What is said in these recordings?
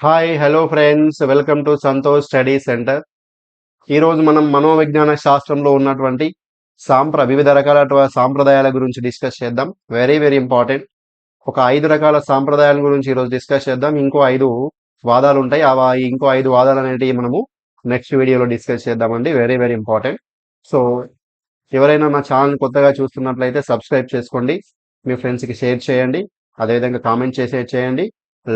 Hi hello friends welcome to Santosh study centre ఈరోజు మనం మనోవిజ్ఞాన శాస్త్రంలో ఉన్నటువంటి సాంప్ర వివిధ రకాల సాంప్రదాయాల గురించి డిస్కస్ చేద్దాం. వెరీ వెరీ ఇంపార్టెంట్ ఒక ఐదు రకాల సాంప్రదాయాల గురించి ఈరోజు డిస్కస్ చేద్దాం. ఇంకో ఐదు వాదాలు ఉంటాయి. ఆ ఇంకో ఐదు వాదాలు అనేటివి మనము నెక్స్ట్ వీడియోలో డిస్కస్ చేద్దామండి. వెరీ వెరీ ఇంపార్టెంట్ సో ఎవరైనా నా ఛానల్ కొత్తగా చూస్తున్నట్లయితే సబ్స్క్రైబ్ చేసుకోండి. మీ ఫ్రెండ్స్కి షేర్ చేయండి. అదేవిధంగా కామెంట్ చేసే చేయండి.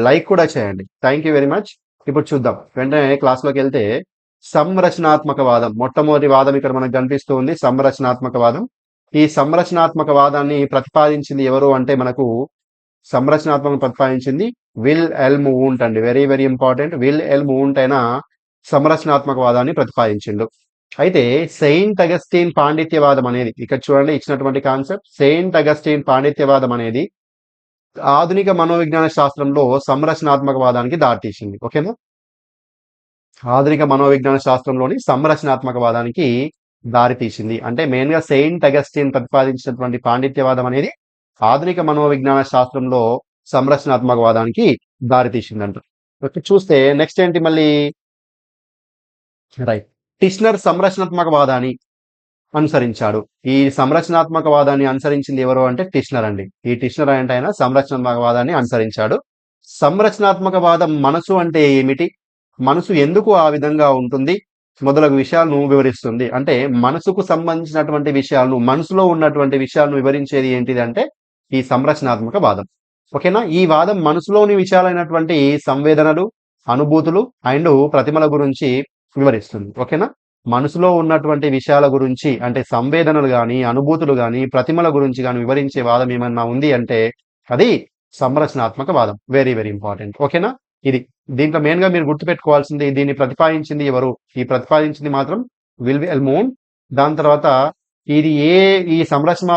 లైక్ కూడా చేయండి. Thank you very much. ఇప్పుడు చూద్దాం. వెంటనే క్లాస్లోకి వెళ్తే సంరచనాత్మక వాదం మొట్టమొదటి వాదం ఇక్కడ మనకు కనిపిస్తూ ఉంది. సంరచనాత్మక వాదం ఈ సంరచనాత్మక వాదాన్ని ప్రతిపాదించింది ఎవరు అంటే మనకు సంరచనాత్మక ప్రతిపాదించింది విల్ ఎల్ మూంట్ అండి. Very very important. Wilhelm Wundt అయిన సంరచనాత్మక వాదాన్ని ప్రతిపాదించిండు. అయితే సెయింట్ అగస్టీన్ పాండిత్యవాదం అనేది ఇక్కడ చూడండి ఇచ్చినటువంటి కాన్సెప్ట్ సెయింట్ అగస్టీన్ పాండిత్యవాదం అనేది ఆధునిక మనోవిజ్ఞాన శాస్త్రంలో సంరచనాత్మకవాదానికి దారితీసింది. ఓకేనా? ఆధునిక మనోవిజ్ఞాన శాస్త్రంలోని సంరచనాత్మకవాదానికి దారితీసింది. అంటే మెయిన్గా సెయింట్ అగస్టిన్ ప్రతిపాదించినటువంటి పాండిత్యవాదం అనేది ఆధునిక మనోవిజ్ఞాన శాస్త్రంలో సంరచనాత్మకవాదానికి దారితీసిందంట. ఓకే చూస్తే నెక్స్ట్ ఏంటి మళ్ళీ? రైట్. టిష్నర్ సంరచనాత్మకవాదాన్ని అనుసరించాడు. ఈ సంరచనాత్మక వాదాన్ని అనుసరించింది ఎవరు అంటే టిష్నర్ అండి. ఈ టిష్నర్ అంటే ఆయన సంరచనాత్మక వాదాన్ని అనుసరించాడు. సంరచనాత్మక వాదం మనసు అంటే ఏమిటి? మనసు ఎందుకు ఆ విధంగా ఉంటుంది? మొదలగు విషయాలను వివరిస్తుంది. అంటే మనసుకు సంబంధించినటువంటి విషయాలను మనసులో ఉన్నటువంటి విషయాలను వివరించేది ఏంటిది అంటే ఈ సంరచనాత్మక వాదం ఓకేనా? ఈ వాదం మనసులోని విషయాలైనటువంటి సంవేదనలు అనుభూతులు అండ్ ప్రతిమల గురించి వివరిస్తుంది. ఓకేనా? మనసులో ఉన్నటువంటి విషయాల గురించి అంటే సంవేదనలు కానీ అనుభూతులు కానీ ప్రతిమల గురించి కానీ వివరించే వాదం ఏమన్నా ఉంది అంటే అది సంరచనాత్మక వాదం. వెరీ వెరీ ఇంపార్టెంట్ ఓకేనా ఇది. దీంట్లో మెయిన్గా మీరు గుర్తుపెట్టుకోవాల్సింది దీన్ని ప్రతిపాదించింది ఎవరు? ఈ ప్రతిపాదించింది మాత్రం విల్ ఎల్ మూన్ దాని తర్వాత ఇది ఏ ఈ సంరచన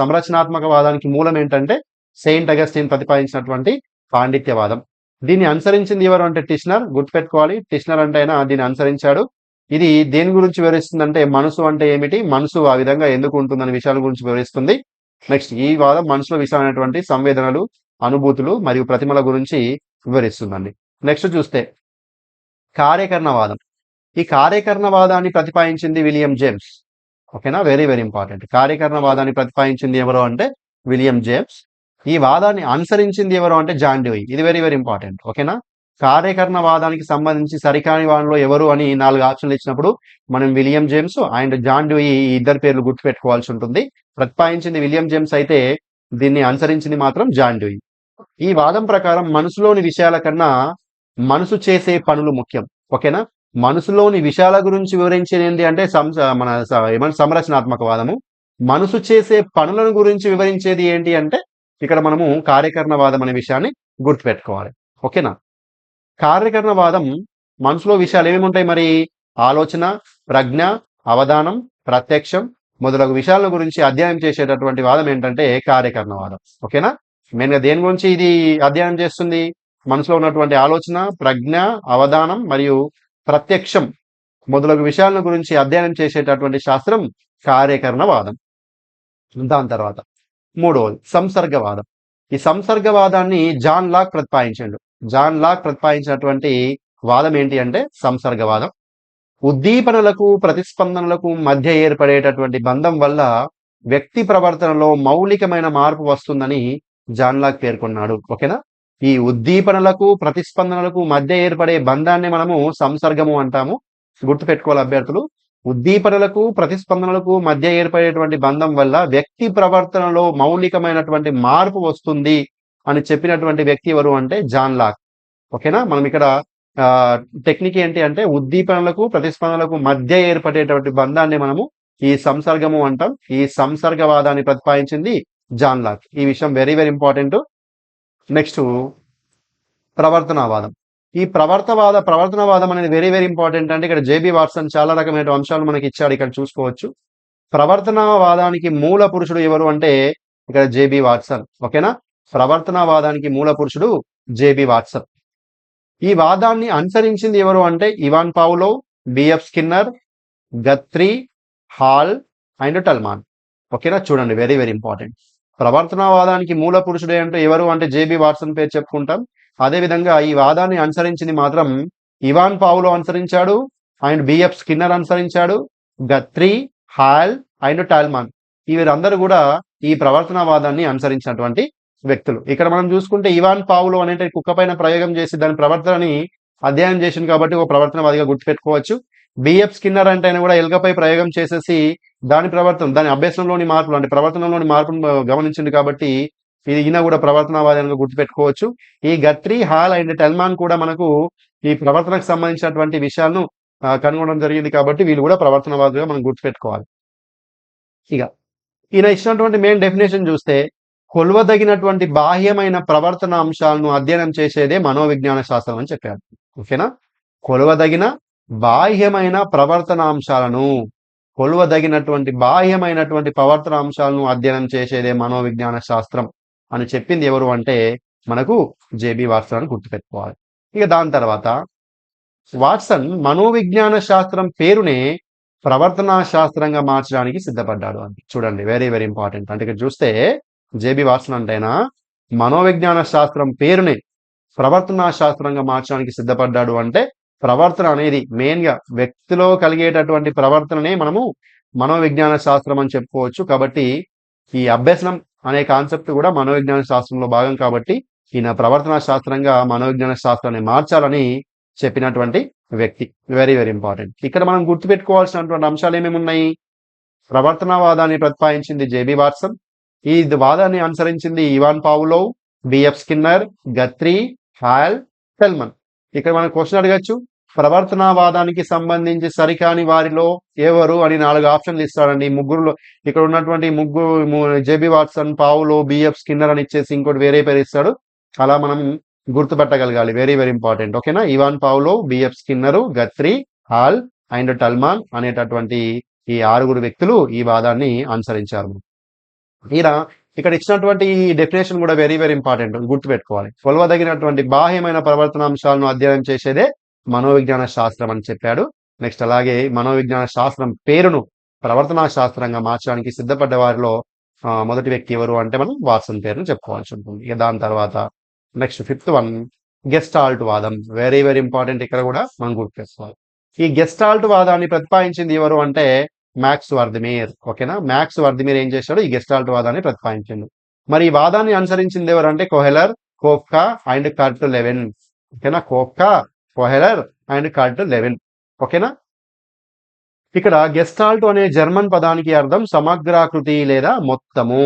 సంరచనాత్మక వాదానికి మూలం ఏంటంటే సెయింట్ అగస్టిన్ ప్రతిపాదించినటువంటి పాండిత్యవాదం దీన్ని అనుసరించింది ఎవరు అంటే టిష్నర్ గుర్తుపెట్టుకోవాలి. టిష్నర్ అంటే అయినా దీన్ని అనుసరించాడు. ఇది దేని గురించి వివరిస్తుందంటే మనసు అంటే ఏమిటి? మనసు ఆ విధంగా ఎందుకు ఉంటుందనే విషయాల గురించి వివరిస్తుంది. నెక్స్ట్ ఈ వాదం మనసులో విషయమైనటువంటి సంవేదనలు అనుభూతులు మరియు ప్రతిమల గురించి వివరిస్తుందండి. నెక్స్ట్ చూస్తే కార్యకరణవాదం ఈ కార్యకరణవాదాన్ని ప్రతిపాదించింది విలియం జేమ్స్ ఓకేనా వెరీ వెరీ ఇంపార్టెంట్ కార్యకరణవాదాన్ని ప్రతిపాదించింది ఎవరు అంటే విలియం జేమ్స్ ఈ వాదాన్ని అనుసరించింది ఎవరు అంటే జాన్ ఇది వెరీ వెరీ ఇంపార్టెంట్ ఓకేనా కార్యకరణ వాదానికి సంబంధించి సరికాని వాదంలో ఎవరు అని నాలుగు ఆప్షన్లు ఇచ్చినప్పుడు మనం William James and John Dewey ఈ ఇద్దరు పేర్లు గుర్తుపెట్టుకోవాల్సి ఉంటుంది. ప్రతిపాదించింది విలియం జేమ్స్ అయితే దీన్ని అనుసరించింది మాత్రం జాన్ డ్యూయి ఈ వాదం ప్రకారం మనసులోని విషయాల కన్నా మనసు చేసే పనులు ముఖ్యం. ఓకేనా? మనసులోని విషయాల గురించి వివరించేది ఏంటి అంటే మన ఏమన్నా సంరచనాత్మక వాదము. మనసు చేసే పనులను గురించి వివరించేది ఏంటి అంటే ఇక్కడ మనము కార్యకరణవాదం అనే విషయాన్ని గుర్తుపెట్టుకోవాలి. ఓకేనా? కార్యకరణవాదం మనసులో విషయాలు ఏమేమి ఉంటాయి మరి? ఆలోచన ప్రజ్ఞ అవధానం ప్రత్యక్షం మొదలగు విషయాల గురించి అధ్యయనం చేసేటటువంటి వాదం ఏంటంటే కార్యకరణవాదం. ఓకేనా? మెయిన్గా దేని గురించి ఇది అధ్యయనం చేస్తుంది? మనసులో ఉన్నటువంటి ఆలోచన ప్రజ్ఞ అవధానం మరియు ప్రత్యక్షం మొదలగు విషయాల గురించి అధ్యయనం చేసేటటువంటి శాస్త్రం కార్యకరణవాదం. దాని తర్వాత మూడవది సంసర్గవాదం. ఈ సంసర్గవాదాన్ని జాన్ లాక్ ప్రతిపాదించాడు. జాన్ లాక్ ప్రతిపాదించినటువంటి వాదం ఏంటి అంటే సంసర్గవాదం. ఉద్దీపనలకు ప్రతిస్పందనలకు మధ్య ఏర్పడేటటువంటి బంధం వల్ల వ్యక్తి ప్రవర్తనలో మౌలికమైన మార్పు వస్తుందని జాన్ లాక్ పేర్కొన్నాడు. ఓకేనా? ఈ ఉద్దీపనలకు ప్రతిస్పందనలకు మధ్య ఏర్పడే బంధాన్ని మనము సంసర్గము అంటాము. గుర్తుపెట్టుకోవాలి అభ్యర్థులు. ఉద్దీపనలకు ప్రతిస్పందనలకు మధ్య ఏర్పడేటువంటి బంధం వల్ల వ్యక్తి ప్రవర్తనలో మౌలికమైనటువంటి మార్పు వస్తుంది అని చెప్పినటువంటి వ్యక్తి ఎవరు అంటే జాన్ లాక్. ఓకేనా? మనం ఇక్కడ టెక్నిక్ ఏంటి అంటే ఉద్దీపనలకు ప్రతిస్పందనలకు మధ్య ఏర్పడేటువంటి బంధాన్ని మనము ఈ సంసర్గము అంటాం. ఈ సంసర్గవాదాన్ని ప్రతిపాదించింది జాన్ లాక్. ఈ విషయం వెరీ వెరీ ఇంపార్టెంట్ నెక్స్ట్ ప్రవర్తనవాదం. ఈ ప్రవర్తవాద ప్రవర్తనవాదం అనేది వెరీ వెరీ ఇంపార్టెంట్ అంటే ఇక్కడ జేబీ వాట్సన్ చాలా రకమైన అంశాలు మనకి ఇచ్చాడు. ఇక్కడ చూసుకోవచ్చు. ప్రవర్తనవాదానికి మూల పురుషుడు ఎవరు అంటే ఇక్కడ జేబీ వాట్సన్. ఓకేనా? ప్రవర్తనవాదానికి మూల పురుషుడు జేబి వాట్సన్. ఈ వాదాన్ని అనుసరించింది ఎవరు అంటే Ivan Pavlov B F Skinner Guthrie Hull and Tolman. ఓకేనా? చూడండి వెరీ వెరీ ఇంపార్టెంట్. ప్రవర్తనవాదానికి మూల పురుషుడు అంటే ఎవరు అంటే జేబి వాట్సన్ పేరు చెప్పుకుంటాం. అదేవిధంగా ఈ వాదాన్ని అనుసరించింది మాత్రం ఇవాన్ పావులో అనుసరించాడు అండ్ బిఎఫ్ స్కిన్నర్ అనుసరించాడు గత్రి హాల్ అండ్ టాల్మాన్. వీరందరూ కూడా ఈ ప్రవర్తనవాదాన్ని అనుసరించినటువంటి వ్యక్తులు. ఇక్కడ మనం చూసుకుంటే ఇవాన్ పావులో అనే కుక్క పైన ప్రయోగం చేసి దాని ప్రవర్తనని అధ్యయనం చేసింది కాబట్టి ఒక ప్రవర్తనవాదిగా గుర్తుపెట్టుకోవచ్చు. బిఎఫ్ స్కిన్నర్ అంటే ఆయన కూడా ఎలుకపై ప్రయోగం చేసేసి దాని ప్రవర్తన దాని అభ్యాసంలోని మార్పులు అంటే ప్రవర్తనలోని మార్పును గమనించింది కాబట్టి ఇది ఈయన కూడా ప్రవర్తనవాదంగా గుర్తుపెట్టుకోవచ్చు. ఈ గత్రి హాల్ అండ్ టెల్మాన్ కూడా మనకు ఈ ప్రవర్తనకు సంబంధించినటువంటి విషయాలను కనుగొనడం జరిగింది కాబట్టి వీళ్ళు కూడా ప్రవర్తనవాదులుగా మనం గుర్తుపెట్టుకోవాలి. ఇక ఈయన ఇచ్చినటువంటి మెయిన్ డెఫినేషన్ చూస్తే కొలవదగినటువంటి బాహ్యమైన ప్రవర్తన అంశాలను అధ్యయనం చేసేదే మనోవిజ్ఞాన శాస్త్రం అని చెప్పారు ఓకేనా? కొలవదగిన బాహ్యమైన ప్రవర్తన అంశాలను కొలవదగినటువంటి బాహ్యమైనటువంటి ప్రవర్తన అంశాలను అధ్యయనం చేసేదే మనోవిజ్ఞాన శాస్త్రం అని చెప్పింది ఎవరు అంటే మనకు జేబి వాట్సన్ అని గుర్తుపెట్టుకోవాలి. ఇక దాని తర్వాత వాట్సన్ మనోవిజ్ఞాన శాస్త్రం పేరునే ప్రవర్తనా శాస్త్రంగా మార్చడానికి సిద్ధపడ్డాడు అని చూడండి వెరీ వెరీ ఇంపార్టెంట్ అంటే ఇక్కడ చూస్తే జేబి వాట్సన్ అంటేనా? మనోవిజ్ఞాన శాస్త్రం పేరుని ప్రవర్తనా శాస్త్రంగా మార్చడానికి సిద్ధపడ్డాడు అంటే ప్రవర్తన అనేది మెయిన్గా వ్యక్తిలో కలిగేటటువంటి ప్రవర్తననే మనము మనోవిజ్ఞాన శాస్త్రం అని చెప్పుకోవచ్చు. కాబట్టి ఈ అభ్యసనం అనే కాన్సెప్ట్ కూడా మనోవిజ్ఞాన శాస్త్రంలో భాగం కాబట్టి ఈయన ప్రవర్తన శాస్త్రంగా మనోవిజ్ఞాన శాస్త్రాన్ని మార్చాలని చెప్పినటువంటి వ్యక్తి. వెరీ వెరీ ఇంపార్టెంట్ ఇక్కడ మనం గుర్తుపెట్టుకోవాల్సినటువంటి అంశాలు ఏమేమి ఉన్నాయి? ప్రవర్తనవాదాన్ని ప్రతిపాదించింది జేబి వాట్సన్. ఈ వాదాన్ని అనుసరించింది Ivan Pavlov B F Skinner Guthrie Hull సెల్మన్. ఇక్కడ మనం క్వశ్చన్ అడగచ్చు ప్రవర్తనవాదానికి సంబంధించి సరికాని వారిలో ఎవరు అని నాలుగు ఆప్షన్లు ఇస్తాడండి. ముగ్గురులో ఇక్కడ ఉన్నటువంటి ముగ్గురు J B Watson Pavlov B F Skinner అని ఇచ్చేసి ఇంకోటి వేరే పేరు ఇస్తాడు. అలా మనం గుర్తుపట్టగలగాలి. వెరీ వెరీ ఇంపార్టెంట్ ఓకేనా Ivan Pavlov B F Skinner Guthrie Hull and Tolman అనేటటువంటి ఈ ఆరుగురు వ్యక్తులు ఈ వాదాన్ని అనుసరించారు. ఈయన ఇక్కడ ఇచ్చినటువంటి ఈ డెఫినేషన్ కూడా వెరీ వెరీ ఇంపార్టెంట్ గుర్తుపెట్టుకోవాలి. కొలవదగినటువంటి బాహ్యమైన ప్రవర్తనాంశాలను అధ్యయనం చేసేదే మనోవిజ్ఞాన శాస్త్రం అని చెప్పాడు. నెక్స్ట్ అలాగే మనోవిజ్ఞాన శాస్త్రం పేరును ప్రవర్తనా శాస్త్రంగా మార్చడానికి సిద్ధపడ్డ వారిలో మొదటి వ్యక్తి ఎవరు అంటే మనం వాట్సన్ పేరును చెప్పుకోవాల్సి ఉంటుంది. ఇక దాని తర్వాత next fifth one Gestalt వాదం. వెరీ వెరీ ఇంపార్టెంట్ ఇక్కడ కూడా మనం గుర్తు చేసుకోవాలి ఈ గెస్టాల్ట్ వాదాన్ని ప్రతిపాదించింది ఎవరు అంటే మ్యాక్స్ వర్దిమీర్ ఓకేనా మ్యాక్స్ వర్దిమీర్ ఏం చేశాడు? ఈ గెస్టాల్ట్ వాదాన్ని ప్రతిపాదించిండు మరి ఈ వాదాన్ని అనుసరించింది ఎవరంటే Kohler Koffka and Kurt Lewin ఓకేనా Koffka Kohler and Kurt Lewin ఓకేనా ఇక్కడ గెస్టాల్ట్ అనే జర్మన్ పదానికి అర్థం సమగ్రాకృతి లేదా మొత్తము.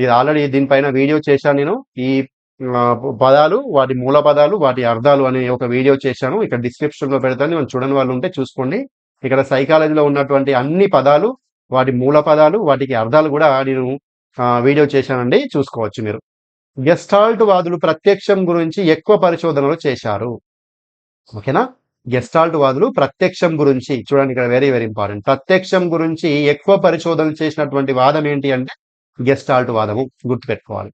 ఇది ఆల్రెడీ దీనిపైన వీడియో చేశాను నేను. ఈ పదాలు వాటి మూల పదాలు వాటి అర్థాలు అనే ఒక వీడియో చేశాను. ఇక్కడ డిస్క్రిప్షన్లో పెడతాను. చూడని వాళ్ళు ఉంటే చూసుకోండి. ఇక్కడ సైకాలజీలో ఉన్నటువంటి అన్ని పదాలు వాటి మూల పదాలు వాటికి అర్థాలు కూడా నేను వీడియో చేశానండి. చూసుకోవచ్చు మీరు. గెస్టాల్ట్ వాదులు ప్రత్యక్షం గురించి ఎక్కువ పరిశోధనలు చేశారు. ఓకేనా? గెస్టాల్ట్ వాదులు ప్రత్యక్షం గురించి చూడండి ఇక్కడ వెరీ వెరీ ఇంపార్టెంట్ ప్రత్యక్షం గురించి ఎక్కువ పరిశోధనలు చేసినటువంటి వాదం ఏంటి అంటే గెస్టాల్ట్ వాదము గుర్తుపెట్టుకోవాలి.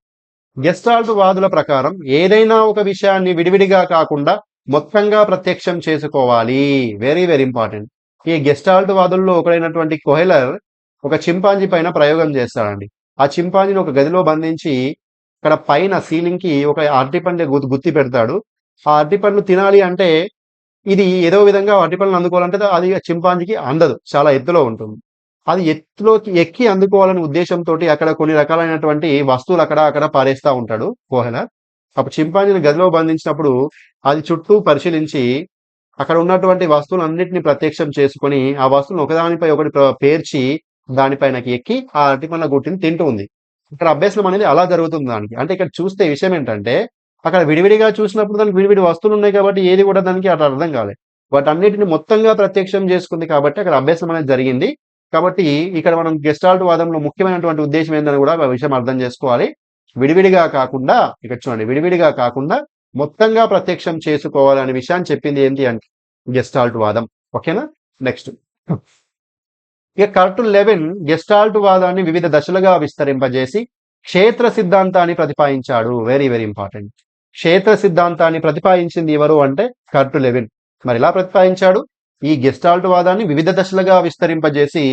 గెస్టాల్ట్ వాదుల ప్రకారం ఏదైనా ఒక విషయాన్ని విడివిడిగా కాకుండా మొత్తంగా ప్రత్యక్షం చేసుకోవాలి. వెరీ వెరీ ఇంపార్టెంట్ ఈ గెస్టాల్ట్ వాదుల్లో ఒకడైనటువంటి కోహెలర్ ఒక చింపాంజీ పైన ప్రయోగం చేస్తాడండి. ఆ చింపాంజీని ఒక గదిలో బంధించి ఇక్కడ పైన సీలింగ్కి ఒక అరటిపండు గు- గుత్తి పెడతాడు. ఆ అరటిపండ్లు తినాలి అంటే ఇది ఏదో విధంగా అరటిపండ్లు అందుకోవాలంటే అది చింపాంజీకి అందదు. చాలా ఎత్తులో ఉంటుంది. అది ఎత్తులోకి ఎక్కి అందుకోవాలనే ఉద్దేశంతో అక్కడ కొన్ని రకాలైనటువంటి వస్తువులు అక్కడ అక్కడ పారేస్తా ఉంటాడు కోహెలర్. అప్పుడు చింపాంజీని గదిలో బంధించినప్పుడు అది చుట్టూ పరిశీలించి అక్కడ ఉన్నటువంటి వస్తువులన్నింటినీ ప్రత్యక్షం చేసుకొని ఆ వస్తువులను ఒకదానిపై ఒకటి పేర్చి దానిపైనకి ఎక్కి ఆ అరటిపండ్ల గుట్టిని తింటూ ఉంది. ఇక్కడ అభ్యసనం అనేది అలా జరుగుతుంది దానికి. అంటే ఇక్కడ చూస్తే విషయం ఏంటంటే అక్కడ విడివిడిగా చూసినప్పుడు దానికి విడివిడి వస్తువులు ఉన్నాయి కాబట్టి ఏది కూడా దానికి అట్లా అర్థం కాలేదు వాటన్నిటిని మొత్తంగా ప్రత్యక్షం చేసుకుంది కాబట్టి అక్కడ అభ్యాసం అనేది జరిగింది. కాబట్టి ఇక్కడ మనం గెస్టాల్ట్ వాదంలో ముఖ్యమైనటువంటి ఉద్దేశం ఏందని కూడా విషయం అర్థం చేసుకోవాలి. విడివిడిగా కాకుండా ఇక్కడ చూడండి విడివిడిగా కాకుండా మొత్తంగా ప్రత్యక్షం చేసుకోవాలనే విషయాన్ని చెప్పింది ఏంటి అంటే గెస్టాల్ట్ వాదం. ఓకేనా? నెక్స్ట్. ఇక కరెక్ట్ లెవెన్ గెస్టాల్ట్ వాదాన్ని వివిధ దశలుగా విస్తరింపజేసి క్షేత్ర సిద్ధాంతాన్ని ప్రతిపాదించాడు వెరీ వెరీ ఇంపార్టెంట్ క్షేత్ర సిద్ధాంతాన్ని ప్రతిపాదించింది ఎవరు అంటే కర్టు లెవెన్. మరి ఇలా ప్రతిపాదించాడు ఈ గెస్టాల్ట్ వాదాన్ని వివిధ దశలుగా విస్తరింపజేసి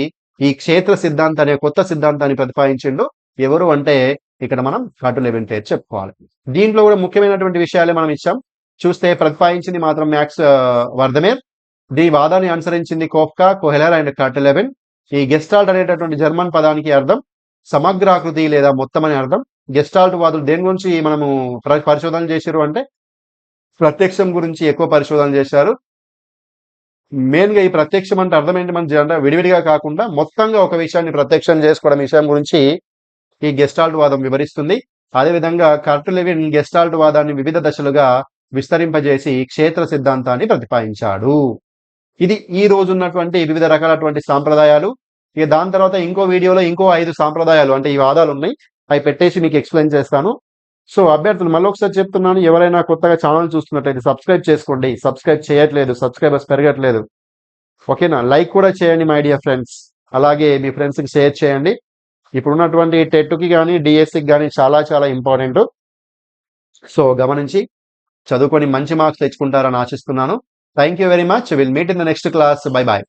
ఈ క్షేత్ర సిద్ధాంతం అనే కొత్త సిద్ధాంతాన్ని ప్రతిపాదించిండు ఎవరు అంటే ఇక్కడ మనం కటు లెవెన్ పేరు చెప్పుకోవాలి. దీంట్లో కూడా ముఖ్యమైనటువంటి విషయాలే మనం ఇచ్చాం. చూస్తే ప్రతిపాదించింది మాత్రం మ్యాక్స్ వర్ధమేర్ దీని వాదాన్ని అనుసరించింది Koffka Kohler and Kurt Lewin ఈ గెస్టాల్ట్ అనేటటువంటి జర్మన్ పదానికి అర్థం సమగ్రాకృతి లేదా మొత్తం అని అర్థం. గెస్టాల్ట్ వాదులు దేని గురించి మనము పరిశోధన చేశారు అంటే ప్రత్యక్షం గురించి ఎక్కువ పరిశోధన చేశారు. మెయిన్గా ఈ ప్రత్యక్షం అంటే అర్థం ఏంటి మన విడివిడిగా కాకుండా మొత్తంగా ఒక విషయాన్ని ప్రత్యక్షం చేసుకోవడం విషయం గురించి ఈ గెస్టాల్ట్ వాదం వివరిస్తుంది. అదేవిధంగా కర్టులెవిన్ గెస్టాల్ట్ వాదాన్ని వివిధ దశలుగా విస్తరింపజేసి క్షేత్ర సిద్ధాంతాన్ని ప్రతిపాదించాడు ఇది ఈ రోజు ఉన్నటువంటి వివిధ రకాలటువంటి సాంప్రదాయాలు. ఇక దాని తర్వాత ఇంకో వీడియోలో ఇంకో ఐదు సాంప్రదాయాలు అంటే ఈ వాదాలు ఉన్నాయి. అవి పెట్టేసి మీకు ఎక్స్ప్లెయిన్ చేస్తాను. సో అభ్యర్థులు మళ్ళీ ఒకసారి చెప్తున్నాను ఎవరైనా కొత్తగా ఛానల్ చూస్తున్నట్టయితే సబ్స్క్రైబ్ చేసుకోండి. సబ్స్క్రైబ్ చేయట్లేదు సబ్స్క్రైబర్స్ పెరగట్లేదు. ఓకేనా? లైక్ కూడా చేయండి మై డియర్ ఫ్రెండ్స్. అలాగే మీ ఫ్రెండ్స్కి షేర్ చేయండి. ఇప్పుడు ఉన్నటువంటి టెట్కి కానీ డిఎస్సికి కానీ చాలా చాలా ఇంపార్టెంట్. సో గమనించి చదువుకొని మంచి మార్క్స్ తెచ్చుకుంటారని ఆశిస్తున్నాను. Thank you very much. Will meet in the next class. Bye bye